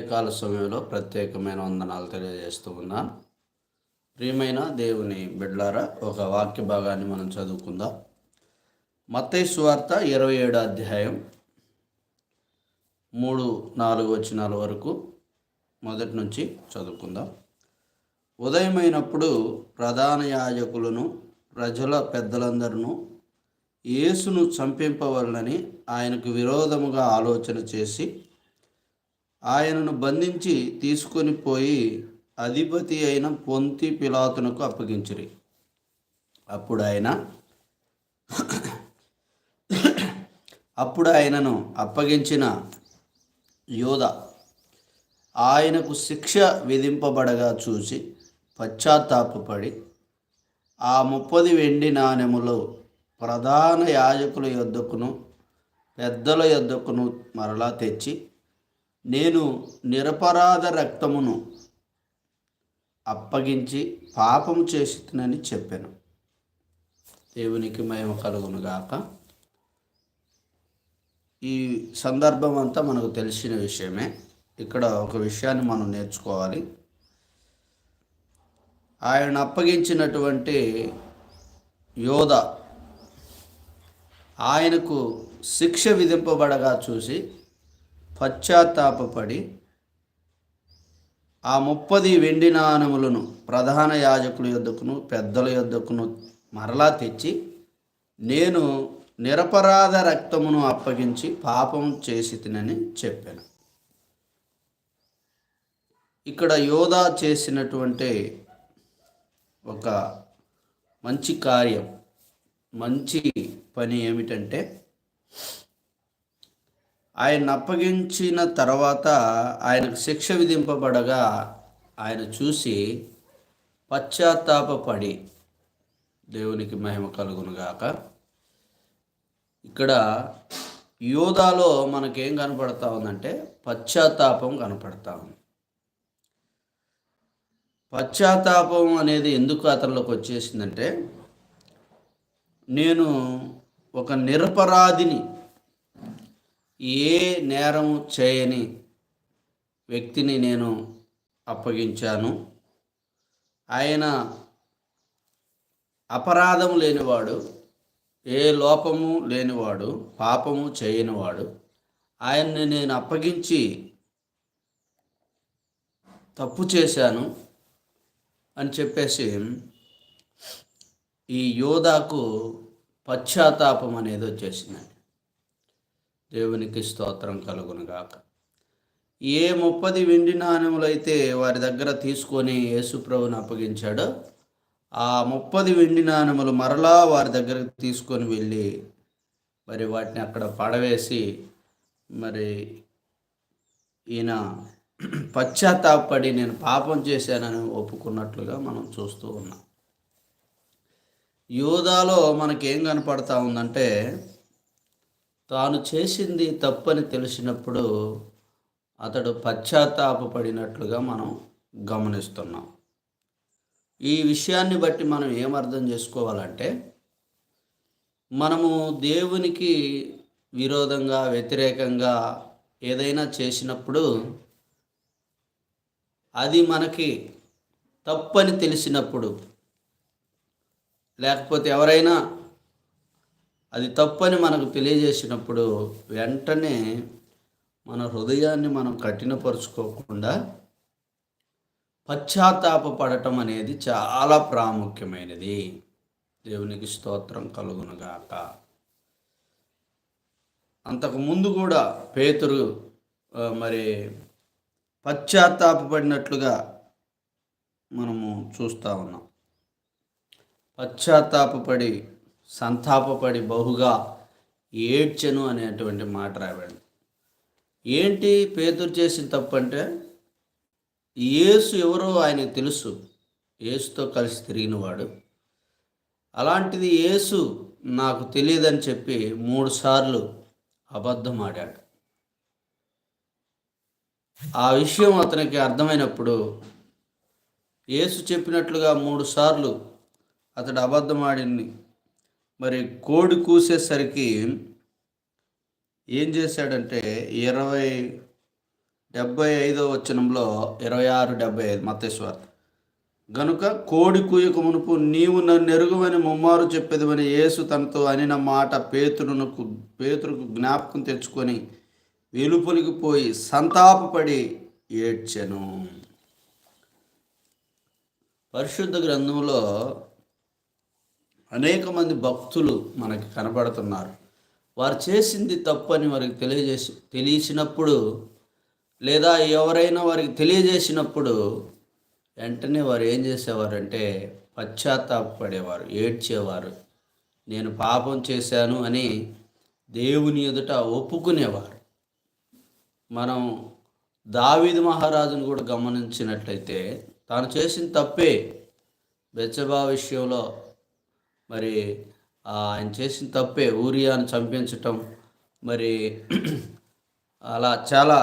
కాల సమయంలో ప్రత్యేకమైన వందనాలు తెలియజేస్తూ ఉన్నాను. ప్రియమైన దేవుని బిడ్లారా ఒక వాక్య భాగాన్ని మనం చదువుకుందాం. మత్తయి సువార్త ఇరవై ఏడు అధ్యాయం మూడు నాలుగు వచనాల వరకు మొదటి నుంచి చదువుకుందాం. ఉదయమైనప్పుడు ప్రధాన యాజకులను ప్రజల పెద్దలందరూ యేసును చంపింపవలనని ఆయనకు విరోధముగా ఆలోచన చేసి ఆయనను బంధించి తీసుకొని పోయి అధిపతి అయిన పొంతి పిలాతునకు అప్పగించిరి. అప్పుడు ఆయన అప్పుడు ఆయనను అప్పగించిన యోధ ఆయనకు శిక్ష విధింపబడగా చూసి పశ్చాత్తాపపడి ఆ ముప్పది వెండి నాణెములు ప్రధాన యాజకుల యొద్దకును పెద్దల యొద్దకును మరలా తెచ్చి నేను నిరపరాధ రక్తమును అప్పగించి పాపం చేసినని చెప్పాను. దేవునికి మహిమ కలుగును గాక. ఈ సందర్భం అంతా మనకు తెలిసిన విషయమే. ఇక్కడ ఒక విషయాన్ని మనం నేర్చుకోవాలి. ఆయన అప్పగించినటువంటి యోధ ఆయనకు శిక్ష విధింపబడగా చూసి పశ్చాత్తాపడి ఆ ముప్పది వెండి నాణములను ప్రధాన యాజకుల యొద్దకును పెద్దల యొద్దకును మరలా తెచ్చి నేను నిరపరాధ రక్తమును అప్పగించి పాపం చేసి తినని చెప్పాను. ఇక్కడ యోధా చేసినటువంటి ఒక మంచి కార్యం మంచి పని ఏమిటంటే ఆయన అప్పగించిన తర్వాత ఆయనకు శిక్ష విధింపబడగా ఆయన చూసి పశ్చాత్తాపడి దేవునికి మహిమ కలుగునుగాక. ఇక్కడ యోధాలో మనకేం కనపడతా ఉందంటే పశ్చాత్తాపం కనపడతా ఉంది. పశ్చాత్తాపం అనేది ఎందుకు అతనిలోకి వచ్చేసిందంటే నేను ఒక నిరపరాధిని ఏ నేరం చేయని వ్యక్తిని నేను అప్పగించాను. ఆయన అపరాధం లేనివాడు ఏ లోపము లేనివాడు పాపము చేయనివాడు ఆయన్ని నేను అప్పగించి తప్పు చేశాను అని చెప్పేసి ఈ యోధాకు పశ్చాత్తాపం అనేది వచ్చేసిందండి. దేవునికి స్తోత్రం కలుగునుగాక. ఏ ముప్పది వెండి నాణ్యములైతే వారి దగ్గర తీసుకొని యేసుప్రభుని అప్పగించాడో ఆ ముప్పది వెండి నాణ్యములు మరలా వారి దగ్గరకు తీసుకొని వెళ్ళి మరి వాటిని అక్కడ పడవేసి మరి ఈయన పశ్చాత్తాపడి నేను పాపం చేశానని ఒప్పుకున్నట్లుగా మనం చూస్తూ ఉన్నాం. యోధాలో మనకేం కనపడతా ఉందంటే తాను చేసింది తప్పని తెలిసినప్పుడు అతడు పశ్చాత్తాపడినట్లుగా మనం గమనిస్తున్నాం. ఈ విషయాన్ని బట్టి మనం ఏమర్థం చేసుకోవాలంటే మనము దేవునికి విరోధంగా వ్యతిరేకంగా ఏదైనా చేసినప్పుడు అది మనకి తప్పని తెలిసినప్పుడు లేకపోతే ఎవరైనా అది తప్పని మనకు తెలియజేసినప్పుడు వెంటనే మన హృదయాన్ని మనం కఠినపరుచుకోకుండా పశ్చాత్తాపడటం అనేది చాలా ప్రాముఖ్యమైనది. దేవునికి స్తోత్రం కలుగునుగాక. అంతకుముందు కూడా పేతురు మరి పశ్చాత్తాపడినట్లుగా మనము చూస్తూ ఉన్నాం. పశ్చాత్తాపడి సంతాపపడి బహుగా ఏడ్చెను అనేటువంటి మాట రాబడింది ఏంటి పేతురు చేసిన తప్పు అంటే యేసు ఎవరో ఆయనకు తెలుసు. యేసుతో కలిసి తిరిగినవాడు. అలాంటిది యేసు నాకు తెలియదని చెప్పి మూడు సార్లు అబద్ధం ఆడాడు. ఆ విషయం అతనికి అర్థమైనప్పుడు యేసు చెప్పినట్లుగా మూడు సార్లు అతడు అబద్ధం ఆడింది. మరి కోడి కూసేసరికి ఏం చేశాడంటే ఇరవై డెబ్బై ఐదో వచనంలో ఇరవై ఆరు డెబ్బై ఐదు మతేశ్వర్ గనుక కోడి కూయక మునుపు నీవు నన్ను ఎరుగువని ముమ్మారు చెప్పేదివని యేసు తనతో అనిన మాట పేతురునకు పేతురుకు జ్ఞాపకం తెచ్చుకొని వెలుపలికి పోయి సంతాపపడి ఏడ్చెను. పరిశుద్ధ గ్రంథంలో అనేక మంది భక్తులు మనకి కనబడుతున్నారు. వారు చేసింది తప్పని వారికి తెలియజేసి తెలియచినప్పుడు లేదా ఎవరైనా వారికి తెలియజేసినప్పుడు వెంటనే వారు ఏం చేసేవారంటే పశ్చాత్తాపడేవారు ఏడ్చేవారు నేను పాపం చేశాను అని దేవుని ఎదుట ఒప్పుకునేవారు. మనం దావీదు మహారాజును కూడా గమనించినట్లయితే తాను చేసిన తప్పే బెచ్చబా విషయంలో మరి ఆయన చేసిన తప్పే ఊరియాను చంపించటం. మరి అలా చాలా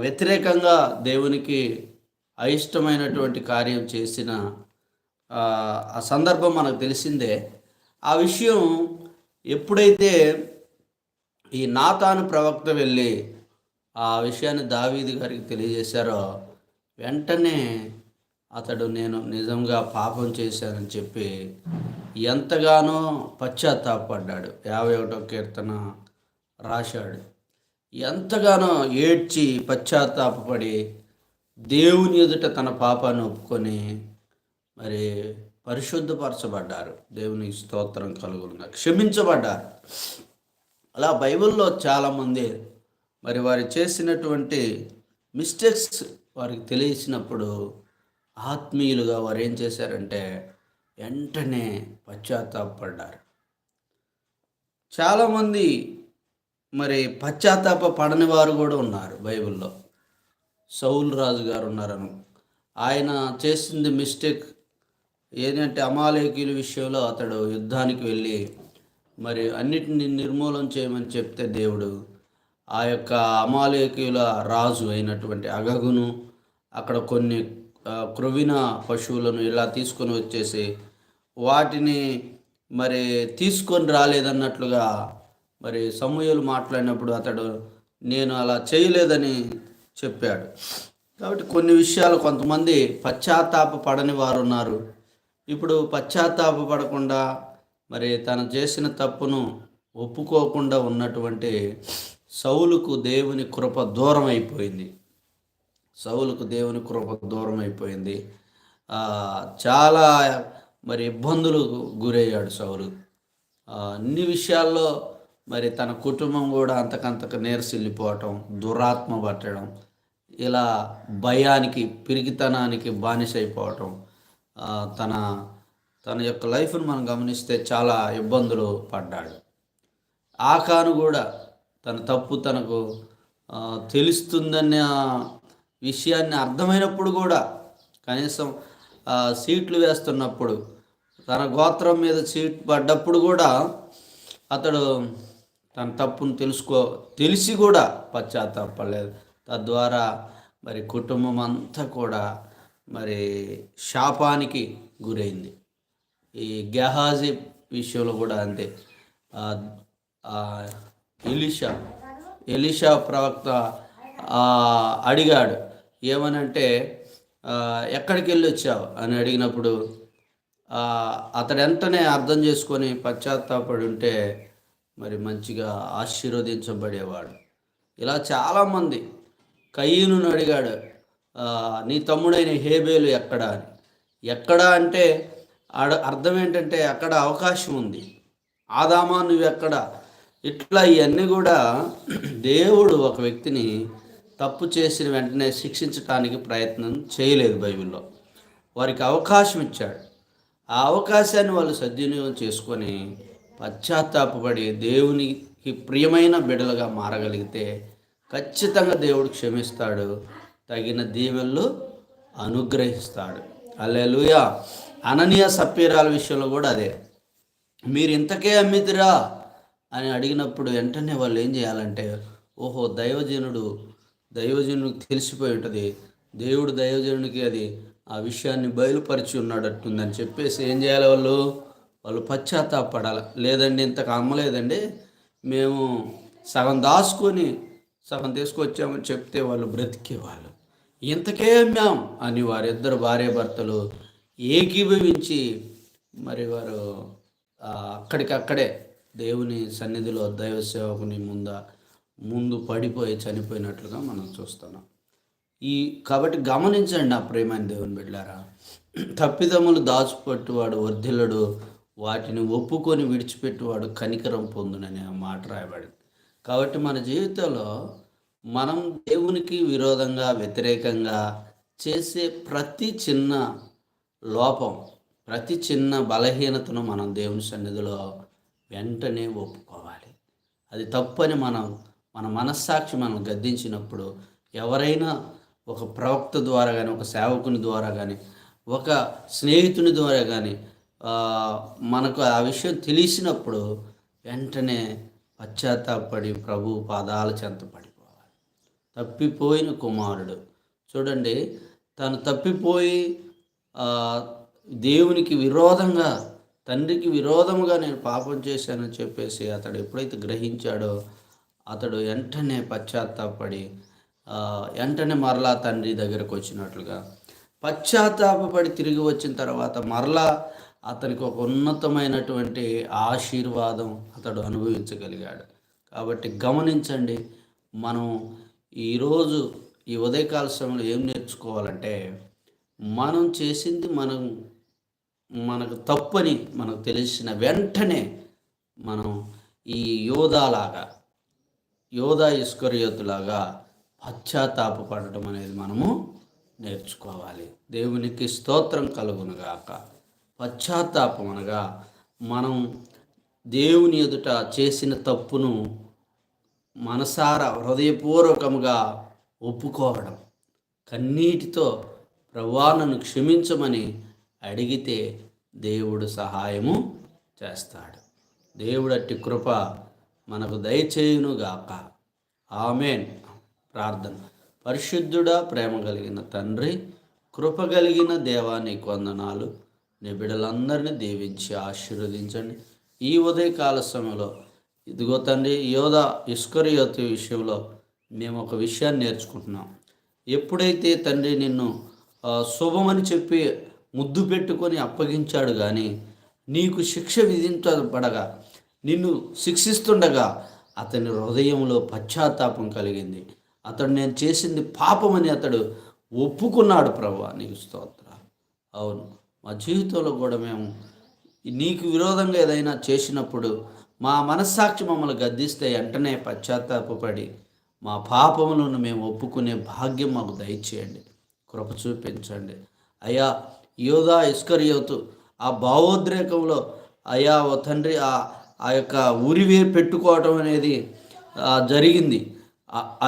వ్యతిరేకంగా దేవునికి అయిష్టమైనటువంటి కార్యం చేసిన ఆ సందర్భం మనకు తెలిసిందే. ఆ విషయం ఎప్పుడైతే ఈ నాతాను ప్రవక్త వెళ్ళి ఆ విషయాన్ని దావీది గారికి తెలియజేశారో వెంటనే అతడు నేను నిజంగా పాపం చేశానని చెప్పి ఎంతగానో పశ్చాత్తాపడ్డాడు. యాభై ఒకటో కీర్తన రాశాడు. ఎంతగానో ఏడ్చి పశ్చాత్తాపపడి దేవుని ఎదుట తన పాపాన్ని ఒప్పుకొని మరి పరిశుద్ధపరచబడ్డారు. దేవునికి స్తోత్రం కలుగునుగా క్షమించబడ్డారు. అలా బైబిల్లో చాలామంది మరి వారు చేసినటువంటి మిస్టేక్స్ వారికి తెలిసినప్పుడు ఆత్మీయులుగా వారు ఏం చేశారంటే వెంటనే పశ్చాత్తాపడ్డారు. చాలామంది మరి పశ్చాత్తాప పడని వారు కూడా ఉన్నారు బైబిల్లో. సౌల్ రాజు గారు ఉన్నారను. ఆయన చేసింది మిస్టేక్ ఏంటంటే అమాలేకీల విషయంలో అతడు యుద్ధానికి వెళ్ళి మరి అన్నిటిని నిర్మూలన చేయమని చెప్తే దేవుడు ఆ యొక్క అమాలేకీల రాజు అయినటువంటి అగగును అక్కడ కొన్ని క్రొవిన పశువులను ఇలా తీసుకొని వచ్చేసి వాటిని మరి తీసుకొని రాలేదన్నట్లుగా మరి సమూహలు మాట్లాడినప్పుడు అతడు నేను అలా చేయలేదని చెప్పాడు. కాబట్టి కొన్ని విషయాలు కొంతమంది పశ్చాత్తాప పడని వారు ఉన్నారు. ఇప్పుడు పశ్చాత్తాప పడకుండా మరి తను చేసిన తప్పును ఒప్పుకోకుండా ఉన్నటువంటి సౌలుకు దేవుని కృప దూరం అయిపోయింది సౌలుకు దేవుని కృప దూరం అయిపోయింది చాలా మరి ఇబ్బందులకు గురయ్యాడు సౌలు. అన్ని విషయాల్లో మరి తన కుటుంబం కూడా అంతకంతకు నేర్సిల్లిపోవటం దురాత్మ పట్టడం ఇలా భయానికి పిరిగితనానికి బానిసైపోవటం తన తన యొక్క లైఫ్ను మనం గమనిస్తే చాలా ఇబ్బందులు పడ్డాడు. ఆకాను కూడా తన తప్పు తనకు తెలుస్తుందనే విషయాన్ని అర్థమైనప్పుడు కూడా కనీసం సీట్లు వేస్తున్నప్పుడు తన గోత్రం మీద సీట్ పడ్డప్పుడు కూడా అతడు తన తప్పును తెలుసుకో తెలిసి కూడా పశ్చాత్తాపడలేదు. తద్వారా మరి కుటుంబం అంతా కూడా మరి శాపానికి గురైంది. ఈ గెహాజీ విషయంలో కూడా అంతే. ఎలిషా ఎలిషా ఎలీషా ప్రవక్త అడిగాడు ఏమనంటే ఎక్కడికి వెళ్ళి వచ్చావు అని అడిగినప్పుడు అతడు ఎంతనే అర్థం చేసుకొని పశ్చాత్తాపడి ఉంటే మరి మంచిగా ఆశీర్వదించబడేవాడు. ఇలా చాలామంది కయ్యను అడిగాడు నీ తమ్ముడైన హేబేలు ఎక్కడ? అని. ఎక్కడ అంటే ఆడ అర్థం ఏంటంటే అక్కడ అవకాశం ఉంది. ఆదామా నువ్వెక్కడ? ఇట్లా ఇవన్నీ కూడా దేవుడు ఒక వ్యక్తిని తప్పు చేసిన వెంటనే శిక్షించడానికి ప్రయత్నం చేయలేదు బైబిల్లో. వారికి అవకాశం ఇచ్చాడు. ఆ అవకాశాన్ని వాళ్ళు సద్వినియోగం చేసుకొని పశ్చాత్తాపడి దేవునికి ప్రియమైన బిడలుగా మారగలిగితే ఖచ్చితంగా దేవుడు క్షమిస్తాడు తగిన దీవెనలు అనుగ్రహిస్తాడు. అల్లెలుయా అననీయ సప్పీరాల విషయంలో కూడా అదే. మీరు ఇంతకే అమ్మితిరా అని అడిగినప్పుడు వెంటనే వాళ్ళు ఏం చేయాలంటే ఓహో దైవజనుడు దైవజనుడికి తెలిసిపోయి ఉంటుంది. దేవుడు దైవజనుడికి అది ఆ విషయాన్ని బయలుపరిచి ఉన్నాడట్టుందని చెప్పేసి ఏం చేయాలి వాళ్ళు? వాళ్ళు పశ్చాత్తాపడాలి. లేదండి ఇంతకు అమ్మలేదండి. మేము సగం దాచుకొని సగం తీసుకొచ్చామని చెప్తే వాళ్ళు బ్రతికేవాళ్ళు ఇంతకే అమ్మాం అని వారిద్దరు భార్యాభర్తలు ఏకీభవించి మరి వారు అక్కడికక్కడే దేవుని సన్నిధిలో దైవ సేవకుని ముందా ముందు పడిపోయి చనిపోయినట్లుగా మనం చూస్తున్నాం. ఈ కాబట్టి గమనించండి ఆ ప్రేమైన దేవుని బిడ్డారా. తప్పిదములు దాచిపెట్టువాడు వర్ధిల్లడు వాటిని ఒప్పుకొని విడిచిపెట్టువాడు కనికరం పొందుననే ఆ మాట రాయబడింది. కాబట్టి మన జీవితంలో మనం దేవునికి విరోధంగా వ్యతిరేకంగా చేసే ప్రతి చిన్న లోపం ప్రతి చిన్న బలహీనతను మనం దేవుని సన్నిధిలో వెంటనే ఒప్పుకోవాలి. అది తప్పని మనం మన మనస్సాక్షి మనం గద్దించినప్పుడు ఎవరైనా ఒక ప్రవక్త ద్వారా కానీ ఒక సేవకుని ద్వారా కానీ ఒక స్నేహితుని ద్వారా కానీ మనకు ఆ విషయం తెలిసినప్పుడు వెంటనే పశ్చాత్తాపడి ప్రభు పాదాల చెంత పడిపోవాలి. తప్పిపోయిన కుమారుడు. చూడండి తను తప్పిపోయి దేవునికి విరోధంగా తండ్రికి విరోధముగా నేను పాపం చేశానని చెప్పేసి అతడు ఎప్పుడైతే గ్రహించాడో అతడు వెంటనే పశ్చాత్తాపడి వెంటనే మరలా తండ్రి దగ్గరకు వచ్చినట్లుగా. పశ్చాత్తాపడి తిరిగి వచ్చిన తర్వాత మరలా అతనికి ఒక ఉన్నతమైనటువంటి ఆశీర్వాదం అతడు అనుభవించగలిగాడు. కాబట్టి గమనించండి మనం ఈరోజు ఈ ఉదయకాల సమయంలో ఏం నేర్చుకోవాలంటే మనం చేసింది మనం మనకు తప్పని మనకు తెలిసిన వెంటనే మనం ఈ యోధాలాగా యోధా ఇస్కరియోతులాగా పశ్చాత్తాపడటం అనేది మనము నేర్చుకోవాలి. దేవునికి స్తోత్రం కలుగునుగాక పశ్చాత్తాపం అనగా మనం దేవుని ఎదుట చేసిన తప్పును మనసారా హృదయపూర్వకముగా ఒప్పుకోవడం. కన్నీటితో ప్రవాణను క్షమించమని అడిగితే దేవుడు సహాయము చేస్తాడు. దేవుడట్టి కృప మనకు దయచేయునుగాక. ఆమెన్. ప్రార్థన. పరిశుద్ధుడా ప్రేమ కలిగిన తండ్రి కృప కలిగిన దేవాన్ని కొందనాలు వందనాలు. నీ బిడ్డలందరినీ దీవించి ఆశీర్వదించండి. ఈ ఉదయకాల సమయంలో ఇదిగో తండ్రి యోధ ఇస్కరియోతి విషయంలో మేము ఒక విషయాన్ని నేర్చుకుంటున్నాం. ఎప్పుడైతే తండ్రి నిన్ను శుభమని చెప్పి ముద్దు పెట్టుకొని అప్పగించాడు కానీ నీకు శిక్ష విధించబడగా నిన్ను శిక్షిస్తుండగా అతని హృదయంలో పశ్చాత్తాపం కలిగింది. అతడు నేను చేసింది పాపమని అతడు ఒప్పుకున్నాడు ప్రభు నీకు స్తోత్ర. అవును మా జీవితంలో కూడా మేము నీకు విరోధంగా ఏదైనా చేసినప్పుడు మా మనస్సాక్షి మమ్మల్ని గద్దిస్తే వెంటనే పశ్చాత్తాపడి మా పాపములను మేము ఒప్పుకునే భాగ్యం మాకు దయచేయండి. కృప చూపించండి. అయ్యా యోధా ఇస్కరియోతు ఆ భావోద్రేకంలో అయ్యా ఓ తండ్రి ఆ ఆ యొక్క ఉరివే పెట్టుకోవటం అనేది జరిగింది.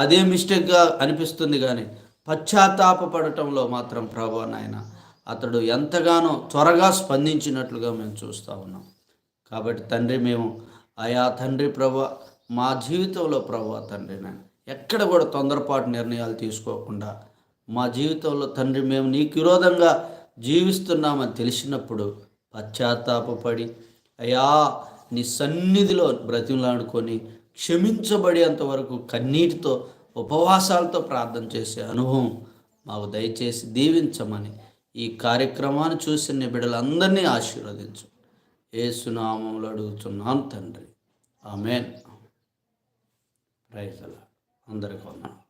అదే మిస్టేక్గా అనిపిస్తుంది కానీ పశ్చాత్తాపపడటంలో మాత్రం ప్రభు నాయన అతడు ఎంతగానో త్వరగా స్పందించినట్లుగా మేము చూస్తూ ఉన్నాం. కాబట్టి తండ్రి మేము ఆయా తండ్రి ప్రభ మా జీవితంలో ప్రభు తండ్రి నాయన ఎక్కడ కూడా తొందరపాటు నిర్ణయాలు తీసుకోకుండా మా జీవితంలో తండ్రి మేము నీకు విరోధంగా జీవిస్తున్నామని తెలిసినప్పుడు పశ్చాత్తాపపడి అయ్యా నీ సన్నిధిలో బ్రతిమలాడుకొని క్షమించబడేంత వరకు కన్నీటితో ఉపవాసాలతో ప్రార్థన చేసే అనుభవం మాకు దయచేసి దీవించమని ఈ కార్యక్రమాన్ని చూసిన బిడ్డలందరినీ ఆశీర్వదించు. ఏసునామంలో అడుగుతున్నాను తండ్రి. ఆమెన్. రైతుల అందరికీ ఉన్నాను